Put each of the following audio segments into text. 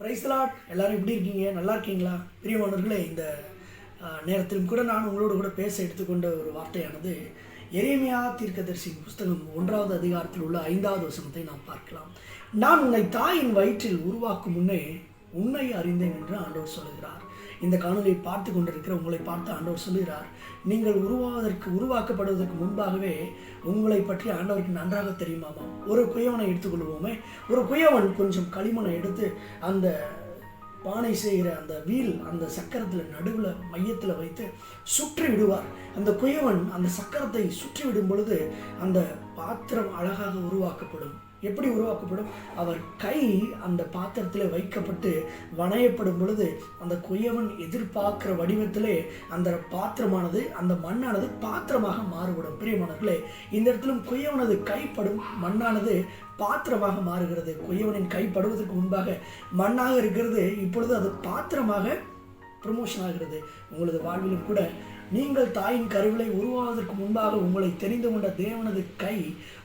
பிரைஸ்லாட் எல்லாரும் எப்படி இருக்கீங்க? நல்லா இருக்கீங்களா? பிரியமானவர்களே இந்த நேரத்திலும் கூட நான் உங்களோடு கூட பேச எடுத்துக்கொண்ட ஒரு வார்த்தையானது எரேமியா தீர்க்கதரிசியின் புஸ்தகம் ஒன்றாவது அதிகாரத்தில் உள்ள ஐந்தாவது வசனத்தை நாம் பார்க்கலாம். நான் உன்னை தாயின் வயிற்றில் உருவாக்கும் முன்னே உன்னை அறிந்தேன் என்று ஆண்டவர் சொல்லுகிறார். இந்த காணொலியை பார்த்து கொண்டிருக்கிற உங்களை பார்த்து ஆண்டவர் சொல்லுகிறார் நீங்கள் உருவாவதற்கு உருவாக்கப்படுவதற்கு முன்பாகவே உங்களை பற்றி ஆண்டவருக்கு நன்றாக தெரியுமாமா? ஒரு குயவனை எடுத்துக்கொள்வோமே. ஒரு குயவன் கொஞ்சம் களிமண்ணை எடுத்து அந்த பானை செய்கிற அந்த வீல் அந்த சக்கரத்தில் நடுவில் மையத்தில் வைத்து சுற்றி விடுவார். அந்த குயவன் அந்த சக்கரத்தை சுற்றி விடும் பொழுது அந்த பாத்திரம் அழகாக உருவாக்கப்படும். எப்படி உருவாக்கப்படும்? அவர் கை அந்த பாத்திரத்தில் வைக்கப்பட்டு வணையப்படும் பொழுது அந்த குயவன் எதிர்பார்க்கிற வடிவத்திலே அந்த பாத்திரமானது அந்த மண்ணானது பாத்திரமாக மாறுபடும். பிரியமானவர்களே இந்த இடத்திலும் குயவனது கைப்படும் மண்ணானது பாத்திரமாக மாறுகிறது. குயவனின் கைப்படுவதற்கு முன்பாக மண்ணாக இருக்கிறது. இப்பொழுது அது பாத்திரமாக ப்ரமோஷன் ஆகிறது. உங்களது வாழ்விலும் கூட நீங்கள் தாயின் கருவிலை உருவாவதற்கு முன்பாக உங்களை தெரிந்து கொண்ட தேவனது கை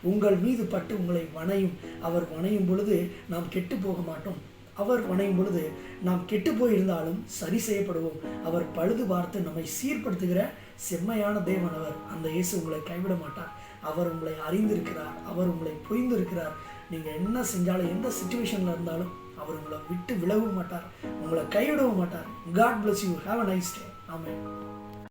உங்கள் மீது பட்டு உங்களை வணையும். அவர் வணையும் பொழுது நாம் கெட்டு போக மாட்டோம். அவர் வணையும் பொழுது நாம் கெட்டு போயிருந்தாலும் சரி செய்யப்படுவோம். அவர் பழுது பார்த்து நம்மை சீர்படுத்துகிற செம்மையான தேவன் அவர். அந்த இயேசு உங்களை கைவிட மாட்டார். அவர் உங்களை அறிந்திருக்கிறார். அவர் உங்களை புரிந்திருக்கிறார் நீங்கள் என்ன செஞ்சாலும் எந்த சுச்சுவேஷனில் இருந்தாலும் அவர் உங்களை விட்டு விலகவும் மாட்டார். உங்களை கைவிடவும் மாட்டார். God bless you have a nice day ஆமாம்